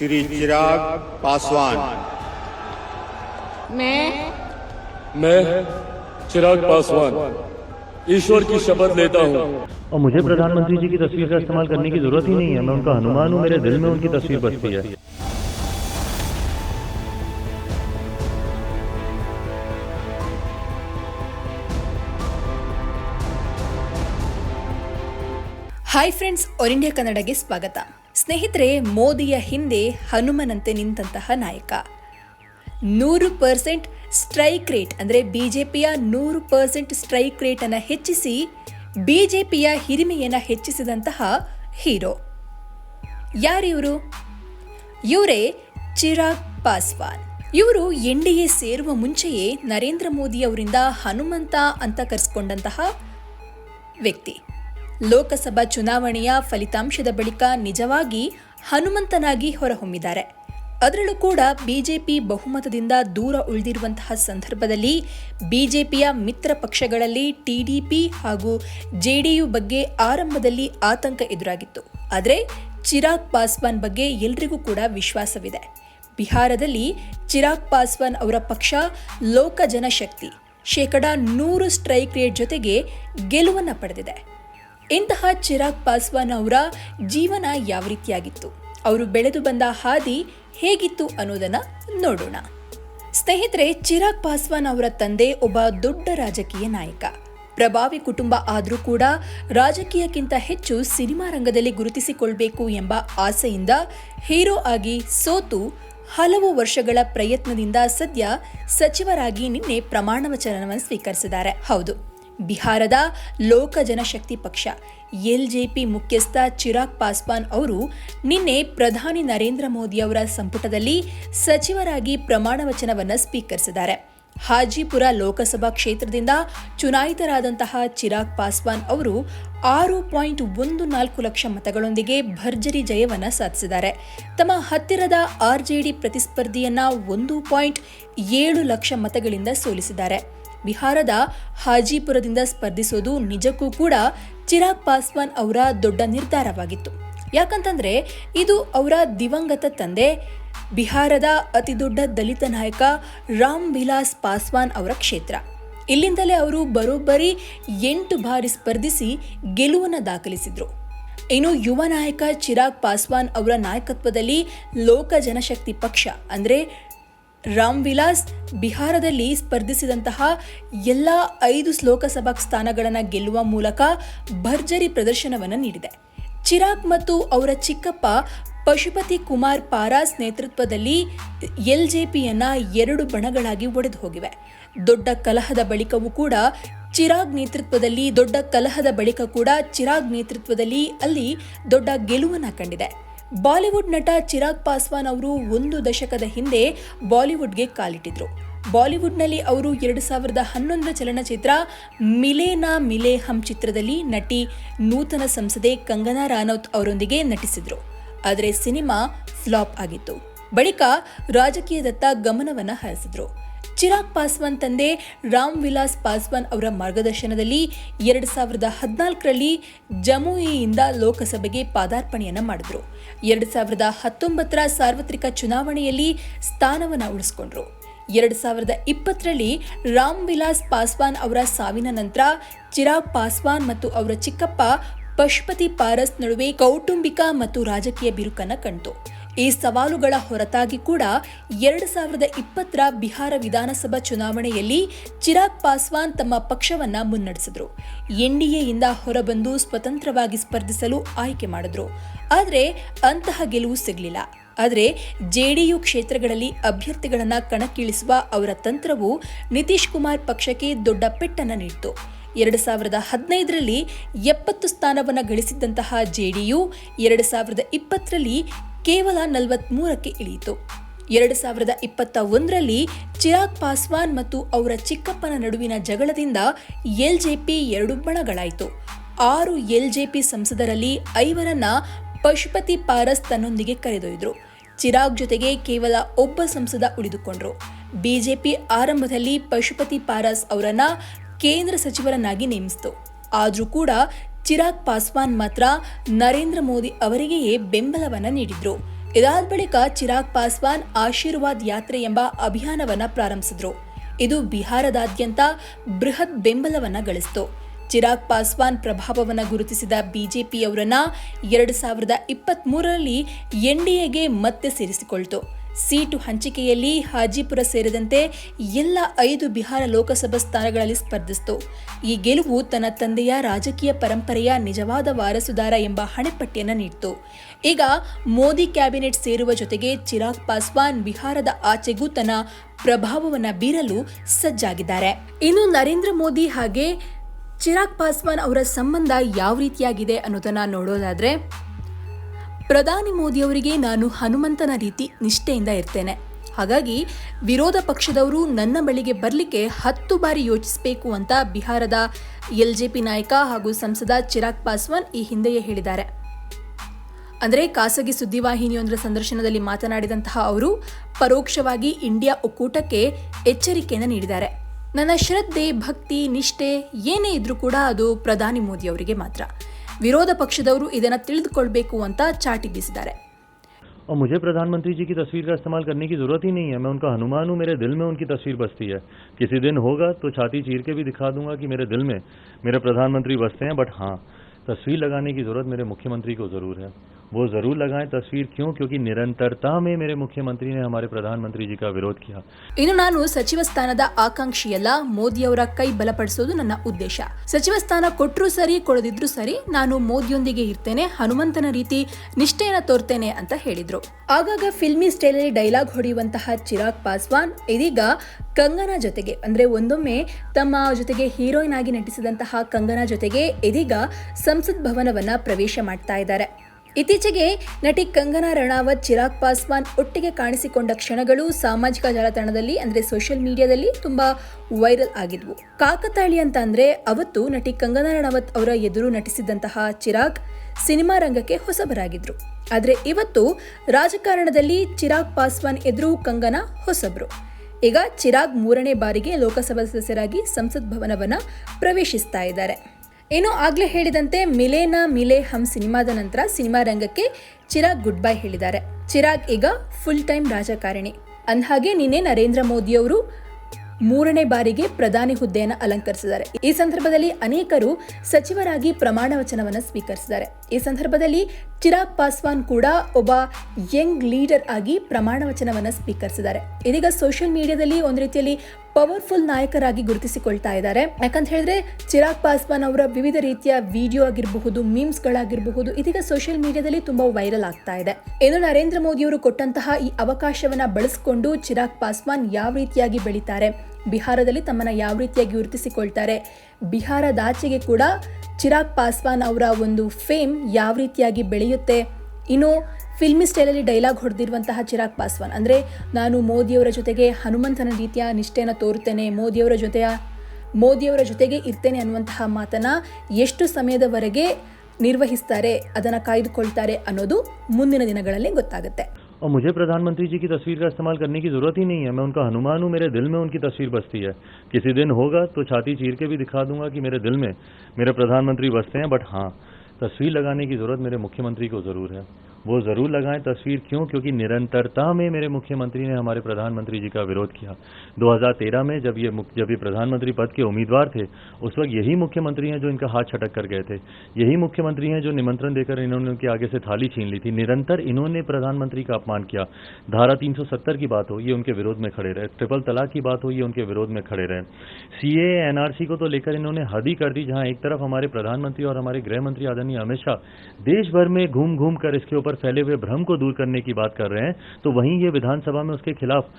श्री चिराग पासवान मैं मैं चिराग पासवान ईश्वर की शपथ लेता हूँ और मुझे प्रधानमंत्री जी की तस्वीर का इस्तेमाल करने की जरूरत ही नहीं है मैं उनका हनुमान हूँ मेरे दिल में उनकी तस्वीर बसती है ಹಾಯ್ ಫ್ರೆಂಡ್ಸ್ ಆಲ್ ಇಂಡಿಯಾ ಕನ್ನಡಗೆ ಸ್ವಾಗತ ಸ್ನೇಹಿತರೆ, ಮೋದಿಯ ಹಿಂದೆ ಹನುಮನಂತೆ ನಿಂತಹ ನಾಯಕ. ನೂರು ಪರ್ಸೆಂಟ್ ಸ್ಟ್ರೈಕ್ ರೇಟ್, ಅಂದರೆ ಬಿ ಜೆ ಪಿಯ ನೂರು ಪರ್ಸೆಂಟ್ ಸ್ಟ್ರೈಕ್ ರೇಟನ್ನು ಹೆಚ್ಚಿಸಿ ಬಿ ಜೆ ಪಿಯ ಹಿರಿಮೆಯನ್ನು ಹೆಚ್ಚಿಸಿದಂತಹ ಹೀರೋ. ಯಾರಿವರು ಇವರೇ ಚಿರಾಗ್ ಪಾಸ್ವಾನ್. ಇವರು ಎನ್ ಡಿ ಎ ಸೇರುವ ಮುಂಚೆಯೇ ನರೇಂದ್ರ ಮೋದಿ ಅವರಿಂದ ಹನುಮಂತ ಅಂತ ಕರೆಸ್ಕೊಂಡಂತಹ ವ್ಯಕ್ತಿ. ಲೋಕಸಭಾ ಚುನಾವಣೆಯ ಫಲಿತಾಂಶದ ಬಳಿಕ ನಿಜವಾಗಿ ಹನುಮಂತನಾಗಿ ಹೊರಹೊಮ್ಮಿದ್ದಾರೆ. ಅದರಲ್ಲೂ ಕೂಡ ಬಿಜೆಪಿ ಬಹುಮತದಿಂದ ದೂರ ಉಳಿದಿರುವಂತಹ ಸಂದರ್ಭದಲ್ಲಿ ಬಿಜೆಪಿಯ ಮಿತ್ರ ಪಕ್ಷಗಳಲ್ಲಿ ಟಿಡಿಪಿ ಹಾಗೂ ಜೆಡಿಯು ಬಗ್ಗೆ ಆರಂಭದಲ್ಲಿ ಆತಂಕ ಎದುರಾಗಿತ್ತು. ಆದರೆ ಚಿರಾಗ್ ಪಾಸ್ವಾನ್ ಬಗ್ಗೆ ಎಲ್ರಿಗೂ ಕೂಡ ವಿಶ್ವಾಸವಿದೆ. ಬಿಹಾರದಲ್ಲಿ ಚಿರಾಗ್ ಪಾಸ್ವಾನ್ ಅವರ ಪಕ್ಷ ಲೋಕ ಜನಶಕ್ತಿ ಶೇಕಡ ನೂರು ಸ್ಟ್ರೈಕ್ ರೇಟ್ ಜೊತೆಗೆ ಗೆಲುವನ್ನು ಪಡೆದಿದೆ. ಇಂತಹ ಚಿರಾಗ್ ಪಾಸ್ವಾನ್ ಅವರ ಜೀವನ ಯಾವ ರೀತಿಯಾಗಿತ್ತು? ಅವರು ಬೆಳೆದು ಬಂದ ಹಾದಿ ಹೇಗಿತ್ತು ಅನ್ನೋದನ್ನ ನೋಡೋಣ. ಸ್ನೇಹಿತರೆ, ಚಿರಾಗ್ ಪಾಸ್ವಾನ್ ಅವರ ತಂದೆ ಒಬ್ಬ ದೊಡ್ಡ ರಾಜಕೀಯ ನಾಯಕ. ಪ್ರಭಾವಿ ಕುಟುಂಬ ಆದರೂ ಕೂಡ ರಾಜಕೀಯಕ್ಕಿಂತ ಹೆಚ್ಚು ಸಿನಿಮಾ ರಂಗದಲ್ಲಿ ಗುರುತಿಸಿಕೊಳ್ಬೇಕು ಎಂಬ ಆಸೆಯಿಂದ ಹೀರೋ ಆಗಿ ಸೋತು ಹಲವು ವರ್ಷಗಳ ಪ್ರಯತ್ನದಿಂದ ಸದ್ಯ ಸಚಿವರಾಗಿ ನಿನ್ನೆ ಪ್ರಮಾಣ ವಚನವನ್ನು ಸ್ವೀಕರಿಸಿದ್ದಾರೆ. ಹೌದು. ಬಿಹಾರದ ಲೋಕ ಜನಶಕ್ತಿ ಪಕ್ಷ ಪಿ ಮುಖ್ಯಸ್ಥ ಚಿರಾಗ್ ಪಾಸ್ವಾನ್ ಅವರು ನಿನ್ನೆ ಪ್ರಧಾನಿ ನರೇಂದ್ರ ಮೋದಿ ಅವರ ಸಂಪುಟದಲ್ಲಿ ಸಚಿವರಾಗಿ ಪ್ರಮಾಣ ವಚನವನ್ನು ಸ್ವೀಕರಿಸಿದ್ದಾರೆ. ಹಾಜಿಪುರ ಲೋಕಸಭಾ ಕ್ಷೇತ್ರದಿಂದ ಚುನಾಯಿತರಾದಂತಹ ಚಿರಾಗ್ ಪಾಸ್ವಾನ್ ಅವರು ಆರು ಪಾಯಿಂಟ್ ಒಂದು ನಾಲ್ಕು ಲಕ್ಷ ಮತಗಳೊಂದಿಗೆ ಭರ್ಜರಿ ಜಯವನ್ನು ಸಾಧಿಸಿದ್ದಾರೆ. ತಮ್ಮ ಹತ್ತಿರದ ಆರ್ಜೆಡಿ ಪ್ರತಿಸ್ಪರ್ಧಿಯನ್ನ ಒಂದು ಪಾಯಿಂಟ್ ಏಳು ಲಕ್ಷ ಮತಗಳಿಂದ ಸೋಲಿಸಿದ್ದಾರೆ. ಬಿಹಾರದ ಹಾಜಿಪುರದಿಂದ ಸ್ಪರ್ಧಿಸೋದು ನಿಜಕ್ಕೂ ಕೂಡ ಚಿರಾಗ್ ಪಾಸ್ವಾನ್ ಅವರ ದೊಡ್ಡ ನಿರ್ಧಾರವಾಗಿತ್ತು. ಯಾಕಂತಂದ್ರೆ, ಇದು ಅವರ ದಿವಂಗತ ತಂದೆ, ಬಿಹಾರದ ಅತಿದೊಡ್ಡ ದಲಿತ ನಾಯಕ ರಾಮ್ ವಿಲಾಸ್ ಪಾಸ್ವಾನ್ ಅವರ ಕ್ಷೇತ್ರ. ಇಲ್ಲಿಂದಲೇ ಅವರು ಬರೋಬ್ಬರಿ ಎಂಟು ಬಾರಿ ಸ್ಪರ್ಧಿಸಿ ಗೆಲುವನ್ನು ದಾಖಲಿಸಿದ್ರು. ಇನ್ನು ಯುವ ನಾಯಕ ಚಿರಾಗ್ ಪಾಸ್ವಾನ್ ಅವರ ನಾಯಕತ್ವದಲ್ಲಿ ಲೋಕ ಜನಶಕ್ತಿ ಪಕ್ಷ, ಅಂದರೆ ರಾಮ್ ವಿಲಾಸ್ ಬಿಹಾರದಲ್ಲಿ ಸ್ಪರ್ಧಿಸಿದಂತಹ ಎಲ್ಲ ಐದು ಲೋಕಸಭಾ ಸ್ಥಾನಗಳನ್ನು ಗೆಲ್ಲುವ ಮೂಲಕ ಭರ್ಜರಿ ಪ್ರದರ್ಶನವನ್ನು ನೀಡಿದೆ. ಚಿರಾಗ್ ಮತ್ತು ಅವರ ಚಿಕ್ಕಪ್ಪ ಪಶುಪತಿ ಕುಮಾರ್ ಪಾರಾಸ್ ನೇತೃತ್ವದಲ್ಲಿ ಎಲ್ ಜೆ ಪಿಯನ್ನು ಎರಡು ಬಣಗಳಾಗಿ ಒಡೆದು ಹೋಗಿವೆ. ದೊಡ್ಡ ಕಲಹದ ಬಳಿಕವೂ ಕೂಡ ಚಿರಾಗ್ ನೇತೃತ್ವದಲ್ಲಿ ದೊಡ್ಡ ಕಲಹದ ಬಳಿಕ ಕೂಡ ಚಿರಾಗ್ ನೇತೃತ್ವದಲ್ಲಿ ಅಲ್ಲಿ ದೊಡ್ಡ ಗೆಲುವನ್ನ ಕಂಡಿದೆ. ಬಾಲಿವುಡ್ ನಟ ಚಿರಾಗ್ ಪಾಸ್ವಾನ್ ಅವರು ಒಂದು ದಶಕದ ಹಿಂದೆ ಬಾಲಿವುಡ್ಗೆ ಕಾಲಿಟ್ಟಿದ್ರು. ಬಾಲಿವುಡ್ನಲ್ಲಿ ಅವರು ಎರಡು ಸಾವಿರದ ಹನ್ನೊಂದು ಚಲನಚಿತ್ರ ಮಿಲೇನಾ ಮಿಲೆ ಹಮ್ ಚಿತ್ರದಲ್ಲಿ ನಟಿ ನೂತನ ಸಂಸದೆ ಕಂಗನಾ ರಾನೌತ್ ಅವರೊಂದಿಗೆ ನಟಿಸಿದ್ರು. ಆದರೆ ಸಿನಿಮಾ ಫ್ಲಾಪ್ ಆಗಿತ್ತು. ಬಳಿಕ ರಾಜಕೀಯದತ್ತ ಗಮನವನ್ನು ಹರಿಸಿದ್ರು. ಚಿರಾಗ್ ಪಾಸ್ವಾನ್ ತಂದೆ ರಾಮ್ ವಿಲಾಸ್ ಪಾಸ್ವಾನ್ ಅವರ ಮಾರ್ಗದರ್ಶನದಲ್ಲಿ ಎರಡು ಸಾವಿರದ ಹದಿನಾಲ್ಕರಲ್ಲಿ ಜಮುಯಿಯಿಂದ ಲೋಕಸಭೆಗೆ ಪಾದಾರ್ಪಣೆಯನ್ನು ಮಾಡಿದ್ರು. ಎರಡು ಸಾವಿರದ ಹತ್ತೊಂಬತ್ತರ ಸಾರ್ವತ್ರಿಕ ಚುನಾವಣೆಯಲ್ಲಿ ಸ್ಥಾನವನ್ನು ಉಳಿಸ್ಕೊಂಡ್ರು. ಎರಡು ಸಾವಿರದ ಇಪ್ಪತ್ತರಲ್ಲಿ ರಾಮ್ ವಿಲಾಸ್ ಪಾಸ್ವಾನ್ ಅವರ ಸಾವಿನ ನಂತರ ಚಿರಾಗ್ ಪಾಸ್ವಾನ್ ಮತ್ತು ಅವರ ಚಿಕ್ಕಪ್ಪ ಪಶುಪತಿ ಪಾರಸ್ ನಡುವೆ ಕೌಟುಂಬಿಕ ಮತ್ತು ರಾಜಕೀಯ ಬಿರುಕನ್ನು ಕಂಡು ಈ ಸವಾಲುಗಳ ಹೊರತಾಗಿ ಕೂಡ ಎರಡು ಸಾವಿರದ ಇಪ್ಪತ್ತರ ಬಿಹಾರ ವಿಧಾನಸಭಾ ಚುನಾವಣೆಯಲ್ಲಿ ಚಿರಾಗ್ ಪಾಸ್ವಾನ್ ತಮ್ಮ ಪಕ್ಷವನ್ನ ಮುನ್ನಡೆಸಿದ್ರು. ಎನ್ಡಿಎಯಿಂದ ಹೊರಬಂದು ಸ್ವತಂತ್ರವಾಗಿ ಸ್ಪರ್ಧಿಸಲು ಆಯ್ಕೆ ಮಾಡಿದ್ರು. ಆದರೆ ಅಂತಹ ಗೆಲುವು ಸಿಗಲಿಲ್ಲ. ಆದರೆ ಜೆಡಿಯು ಕ್ಷೇತ್ರಗಳಲ್ಲಿ ಅಭ್ಯರ್ಥಿಗಳನ್ನು ಕಣಕ್ಕಿಳಿಸುವ ಅವರ ತಂತ್ರವು ನಿತೀಶ್ ಕುಮಾರ್ ಪಕ್ಷಕ್ಕೆ ದೊಡ್ಡ ಪೆಟ್ಟನ್ನು ನೀಡಿತು. ಎರಡು ಸಾವಿರದ ಹದಿನೈದರಲ್ಲಿ ಎಪ್ಪತ್ತು ಸ್ಥಾನವನ್ನು ಗಳಿಸಿದ್ದಂತಹ ಜೆಡಿಯು ಎರಡು ಸಾವಿರದ ಇಪ್ಪತ್ತರಲ್ಲಿ ಕೇವಲ ನಲವತ್ಮೂರಕ್ಕೆ ಇಳಿಯಿತು. ಎರಡು ಸಾವಿರದ ಇಪ್ಪತ್ತ ಒಂದರಲ್ಲಿ ಚಿರಾಗ್ ಪಾಸ್ವಾನ್ ಮತ್ತು ಅವರ ಚಿಕ್ಕಪ್ಪನ ನಡುವಿನ ಜಗಳದಿಂದ ಎಲ್ಜೆಪಿ ಎರಡು ಬಣಗಳಾಯಿತು ಆರು ಎಲ್ಜೆಪಿ ಸಂಸದರಲ್ಲಿ ಐವರನ್ನ ಪಶುಪತಿ ಪಾರಸ್ ತನ್ನೊಂದಿಗೆ ಕರೆದೊಯ್ದರು. ಚಿರಾಗ್ ಜೊತೆಗೆ ಕೇವಲ ಒಬ್ಬ ಸಂಸದ ಉಳಿದುಕೊಂಡ್ರು. ಬಿಜೆಪಿ ಆರಂಭದಲ್ಲಿ ಪಶುಪತಿ ಪಾರಸ್ ಅವರನ್ನ ಕೇಂದ್ರ ಸಚಿವರನ್ನಾಗಿ ನೇಮಿಸಿತು. ಆದರೂ ಕೂಡ ಚಿರಾಗ್ ಪಾಸ್ವಾನ್ ಮಾತ್ರ ನರೇಂದ್ರ ಮೋದಿ ಅವರಿಗೆಯೇ ಬೆಂಬಲವನ್ನು ನೀಡಿದ್ರು. ಇದಾದ ಬಳಿಕ ಚಿರಾಗ್ ಪಾಸ್ವಾನ್ ಆಶೀರ್ವಾದ್ ಯಾತ್ರೆ ಎಂಬ ಅಭಿಯಾನವನ್ನ ಪ್ರಾರಂಭಿಸಿದ್ರು. ಇದು ಬಿಹಾರದಾದ್ಯಂತ ಬೃಹತ್ ಬೆಂಬಲವನ್ನು ಗಳಿಸಿತು. ಚಿರಾಗ್ ಪಾಸ್ವಾನ್ ಪ್ರಭಾವವನ್ನು ಗುರುತಿಸಿದ ಬಿಜೆಪಿಯವರನ್ನ ಎರಡು ಸಾವಿರದ ಇಪ್ಪತ್ತ್ ಮೂರರಲ್ಲಿ ಎನ್ಡಿಎಗೆ ಮತ್ತೆ ಸೇರಿಸಿಕೊಳ್ತು. ಸೀಟು ಹಂಚಿಕೆಯಲ್ಲಿ ಹಾಜಿಪುರ ಸೇರಿದಂತೆ ಎಲ್ಲ ಐದು ಬಿಹಾರ ಲೋಕಸಭಾ ಸ್ಥಾನಗಳಲ್ಲಿ ಸ್ಪರ್ಧಿಸಿತು. ಈ ಗೆಲುವು ತನ್ನ ತಂದೆಯ ರಾಜಕೀಯ ಪರಂಪರೆಯ ನಿಜವಾದ ವಾರಸುದಾರ ಎಂಬ ಹಣೆಪಟ್ಟಿಯನ್ನು ನೀಡಿತು. ಈಗ ಮೋದಿ ಕ್ಯಾಬಿನೆಟ್ ಸೇರುವ ಜೊತೆಗೆ ಚಿರಾಗ್ ಪಾಸ್ವಾನ್ ಬಿಹಾರದ ಆಚೆಗೂ ತನ್ನ ಪ್ರಭಾವವನ್ನು ಬೀರಲು ಸಜ್ಜಾಗಿದ್ದಾರೆ. ಇನ್ನು ನರೇಂದ್ರ ಮೋದಿ ಹಾಗೆ ಚಿರಾಗ್ ಪಾಸ್ವಾನ್ ಅವರ ಸಂಬಂಧ ಯಾವ ರೀತಿಯಾಗಿದೆ ಅನ್ನೋದನ್ನು ನೋಡೋದಾದ್ರೆ ಪ್ರಧಾನಿ ಮೋದಿಯವರಿಗೆ ನಾನು ಹನುಮಂತನ ರೀತಿ ನಿಷ್ಠೆಯಿಂದ ಇರ್ತೇನೆ. ಹಾಗಾಗಿ ವಿರೋಧ ಪಕ್ಷದವರು ನನ್ನ ಬಳಿಗೆ ಬರಲಿಕ್ಕೆ ಹತ್ತು ಬಾರಿ ಯೋಚಿಸಬೇಕು ಅಂತ ಬಿಹಾರದ ಎಲ್ ಜೆ ಪಿ ನಾಯಕ ಹಾಗೂ ಸಂಸದ ಚಿರಾಗ್ ಪಾಸ್ವಾನ್ ಈ ಹಿಂದೆಯೇ ಹೇಳಿದ್ದಾರೆ. ಅಂದರೆ ಖಾಸಗಿ ಸುದ್ದಿವಾಹಿನಿಯೊಂದರ ಸಂದರ್ಶನದಲ್ಲಿ ಮಾತನಾಡಿದಂತಹ ಅವರು, ಪರೋಕ್ಷವಾಗಿ ಇಂಡಿಯಾ ಒಕ್ಕೂಟಕ್ಕೆ ಎಚ್ಚರಿಕೆಯನ್ನು ನೀಡಿದ್ದಾರೆ. ನನ್ನ ಶ್ರದ್ಧೆ, ಭಕ್ತಿ, ನಿಷ್ಠೆ ಏನೇ ಇದ್ರೂ ಕೂಡ ಅದು ಪ್ರಧಾನಿ ಮೋದಿ ಅವರಿಗೆ ಮಾತ್ರ. ವಿರೋಧ ಪಕ್ಷದವರು ಇದನ್ನು ತಿಳಿದುಕೊಳ್ಬೇಕು ಅಂತ ಚಾಟಿ ಬೀಸಿದ್ದಾರೆ और मुझे प्रधानमंत्री जी की तस्वीर का इस्तेमाल करने की जरूरत ही नहीं है मैं उनका हनुमान हूँ मेरे दिल में उनकी तस्वीर बसती है किसी दिन होगा तो छाती चीर के भी दिखा दूंगा कि मेरे दिल में मेरे प्रधानमंत्री बसते हैं बट हाँ तस्वीर लगाने की जरूरत मेरे मुख्यमंत्री को जरूर है वो जरूर लगाएं तस्वीर क्यों क्योंकि निरंतरता में मेरे मुख्यमंत्री ने हमारे प्रधानमंत्री जी का विरोध किया ಇನ್ನು ನಾನು ಸಚಿವ ಸ್ಥಾನದ ಆಕಾಂಕ್ಷಿಯಲ್ಲ ಮೋದಿಯವರ ಕೈ ಬಲಪಡಿಸೋದು ನನ್ನ ಉದ್ದೇಶ ಸಚಿವ ಸ್ಥಾನ ಕೊಟ್ಟರೂ ಸರಿ ಕೊಡದಿದ್ರೂ ಸರಿ ನಾನು ಮೋದಿಯೊಂದಿಗೆ ಇರ್ತೇನೆ ಹನುಮಂತನ ರೀತಿ ನಿಷ್ಠೆಯನ್ನ ತೋರ್ತೇನೆ ಅಂತ ಹೇಳಿದ್ರು ಆಗಾಗ ಫಿಲ್ಮಿ ಸ್ಟೈಲಲ್ಲಿ ಡೈಲಾಗ್ ಹೊಡೆಯುವಂತಹ ಚಿರಾಗ್ ಪಾಸ್ವಾನ್ ಇದೀಗ ಕಂಗನಾ ಜೊತೆಗೆ ಅಂದ್ರೆ ಒಂದೊಮ್ಮೆ ತಮ್ಮ ಜೊತೆಗೆ ಹೀರೋಯಿನ್ ಆಗಿ ನಟಿಸಿದಂತಹ ಕಂಗನಾ ಜೊತೆಗೆ ಇದೀಗ ಸಂಸತ್ ಭವನವನ್ನ ಪ್ರವೇಶ ಮಾಡ್ತಾ ಇದ್ದಾರೆ ಇತ್ತೀಚೆಗೆ ನಟಿ ಕಂಗನಾ ರಣಾವತ್, ಚಿರಾಗ್ ಪಾಸ್ವಾನ್ ಒಟ್ಟಿಗೆ ಕಾಣಿಸಿಕೊಂಡ ಕ್ಷಣಗಳು ಸಾಮಾಜಿಕ ಜಾಲತಾಣದಲ್ಲಿ, ಅಂದ್ರೆ ಸೋಷಿಯಲ್ ಮೀಡಿಯಾದಲ್ಲಿ ತುಂಬಾ ವೈರಲ್ ಆಗಿದ್ವು. ಕಾಕತಾಳಿ ಅಂತ ಅಂದ್ರೆ ಅವತ್ತು ನಟಿ ಕಂಗನಾ ರಣಾವತ್ ಅವರ ಎದುರು ನಟಿಸಿದಂತಹ ಚಿರಾಗ್ ಸಿನಿಮಾ ರಂಗಕ್ಕೆ ಹೊಸಬರಾಗಿದ್ರು. ಆದ್ರೆ ಇವತ್ತು ರಾಜಕಾರಣದಲ್ಲಿ ಚಿರಾಗ್ ಪಾಸ್ವಾನ್ ಎದುರು ಕಂಗನಾ ಹೊಸಬ್ರು. ಈಗ ಚಿರಾಗ್ ಮೂರನೇ ಬಾರಿಗೆ ಲೋಕಸಭಾ ಸದಸ್ಯರಾಗಿ ಸಂಸತ್ ಭವನವನ್ನು ಪ್ರವೇಶಿಸ್ತಾ ಇದ್ದಾರೆ. ಇನ್ನು ಆಗ್ಲೇ ಹೇಳಿದಂತೆ ಮಿಲೇನಾ ಮಿಲೆ ಹಮ್ ಸಿನಿಮಾದ ನಂತರ ಸಿನಿಮಾ ರಂಗಕ್ಕೆ ಚಿರಾಗ್ ಗುಡ್ ಬೈ ಹೇಳಿದ್ದಾರೆ. ಚಿರಾಗ್ ಈಗ ಫುಲ್ ಟೈಮ್ ರಾಜಕಾರಣಿ. ಅಂದ್ಹಾಗೆ ನಿನ್ನೆ ನರೇಂದ್ರ ಮೋದಿಯವರು ಮೂರನೇ ಬಾರಿಗೆ ಪ್ರಧಾನಿ ಹುದ್ದೆಯನ್ನು ಅಲಂಕರಿಸಿದ್ದಾರೆ. ಈ ಸಂದರ್ಭದಲ್ಲಿ ಅನೇಕರು ಸಚಿವರಾಗಿ ಪ್ರಮಾಣ ವಚನವನ್ನು ಸ್ವೀಕರಿಸಿದ್ದಾರೆ. ಈ ಸಂದರ್ಭದಲ್ಲಿ ಚಿರಾಗ್ ಪಾಸ್ವಾನ್ ಕೂಡ ಒಬ್ಬ ಯಂಗ್ ಲೀಡರ್ ಆಗಿ ಪ್ರಮಾಣ ವಚನವನ್ನು ಸ್ವೀಕರಿಸಿದ್ದಾರೆ. ಇದೀಗ ಸೋಷಿಯಲ್ ಮೀಡಿಯಾದಲ್ಲಿ ಒಂದು ರೀತಿಯಲ್ಲಿ ಪವರ್ಫುಲ್ ನಾಯಕರಾಗಿ ಗುರುತಿಸಿಕೊಳ್ತಾ ಇದ್ದಾರೆ. ಯಾಕಂತ ಹೇಳಿದ್ರೆ ಚಿರಾಗ್ ಪಾಸ್ವಾನ್ ಅವರ ವಿವಿಧ ರೀತಿಯ ವಿಡಿಯೋ ಆಗಿರಬಹುದು, ಮೀಮ್ಸ್ಗಳಾಗಿರಬಹುದು, ಇದೀಗ ಸೋಷಿಯಲ್ ಮೀಡಿಯಾದಲ್ಲಿ ತುಂಬಾ ವೈರಲ್ ಆಗ್ತಾ ಇದೆ. ಇನ್ನು ನರೇಂದ್ರ ಮೋದಿಯವರು ಕೊಟ್ಟಂತಹ ಈ ಅವಕಾಶವನ್ನ ಬಳಸಿಕೊಂಡು ಚಿರಾಗ್ ಪಾಸ್ವಾನ್ ಯಾವ ರೀತಿಯಾಗಿ ಬೆಳೀತಾರೆ, ಬಿಹಾರದಲ್ಲಿ ತಮ್ಮನ್ನ ಯಾವ ರೀತಿಯಾಗಿ ಗುರುತಿಸಿಕೊಳ್ತಾರೆ ಬಿಹಾರದಾಚೆಗೆ ಕೂಡ ಚಿರಾಗ್ ಪಾಸ್ವಾನ್ ಅವರ ಒಂದು ಫೇಮ್ ಯಾವ ರೀತಿಯಾಗಿ ಬೆಳೆಯುತ್ತೆ, ಇನ್ನು ಫಿಲ್ಮಿ ಸ್ಟೈಲಲ್ಲಿ ಡೈಲಾಗ್ ಹೊಡೆದಿರುವಂತಹ ಚಿರಾಗ್ ಪಾಸ್ವಾನ್ ಅಂದರೆ ನಾನು ಮೋದಿಯವರ ಜೊತೆಗೆ ಹನುಮಂತನ ರೀತಿಯ ನಿಷ್ಠೆಯನ್ನು ತೋರುತ್ತೇನೆ ಮೋದಿಯವರ ಜೊತೆಯ ಮೋದಿಯವರ ಜೊತೆಗೆ ಇರ್ತೇನೆ ಅನ್ನುವಂತಹ ಮಾತನ್ನ ಎಷ್ಟು ಸಮಯದವರೆಗೆ ನಿರ್ವಹಿಸ್ತಾರೆ ಅದನ್ನು ಕಾಯ್ದುಕೊಳ್ತಾರೆ ಅನ್ನೋದು ಮುಂದಿನ ದಿನಗಳಲ್ಲಿ ಗೊತ್ತಾಗುತ್ತೆ और मुझे प्रधानमंत्री जी की तस्वीर का इस्तेमाल करने की जरूरत ही नहीं है मैं उनका हनुमान हूँ मेरे दिल में उनकी तस्वीर बसती है किसी दिन होगा तो छाती चीर के भी दिखा दूंगा कि मेरे दिल में मेरे प्रधानमंत्री बसते हैं बट हाँ तस्वीर लगाने की जरूरत मेरे मुख्यमंत्री को जरूर है वो ज़रूर लगाएँ तस्वीर। क्यों? क्योंकि निरंतरता में मेरे मुख्यमंत्री ने हमारे प्रधानमंत्री जी का विरोध किया। 2013 में जब ये जब ये प्रधानमंत्री पद के उम्मीदवार थे, उस वक्त यही मुख्यमंत्री हैं जो इनका हाथ छटक कर गए थे। यही मुख्यमंत्री हैं जो निमंत्रण देकर इन्होंने उनके आगे से थाली छीन ली थी। निरंतर इन्होंने प्रधानमंत्री का अपमान किया। धारा 370 की बात हो, ये उनके विरोध में खड़े रहे। ट्रिपल तलाक की बात हो, ये उनके विरोध में खड़े रहे। सीए, एनआरसी को तो लेकर इन्होंने हद ही कर दी, जहाँ एक तरफ़ हमारे प्रधानमंत्री और हमारे गृह मंत्री आदरणीय अमित शाह देश भर में घूम घूम कर इसके ऊपर फैले हुए भ्रम को दूर करने की बात कर रहे हैं तो वहीं ये विधानसभा में उसके खिलाफ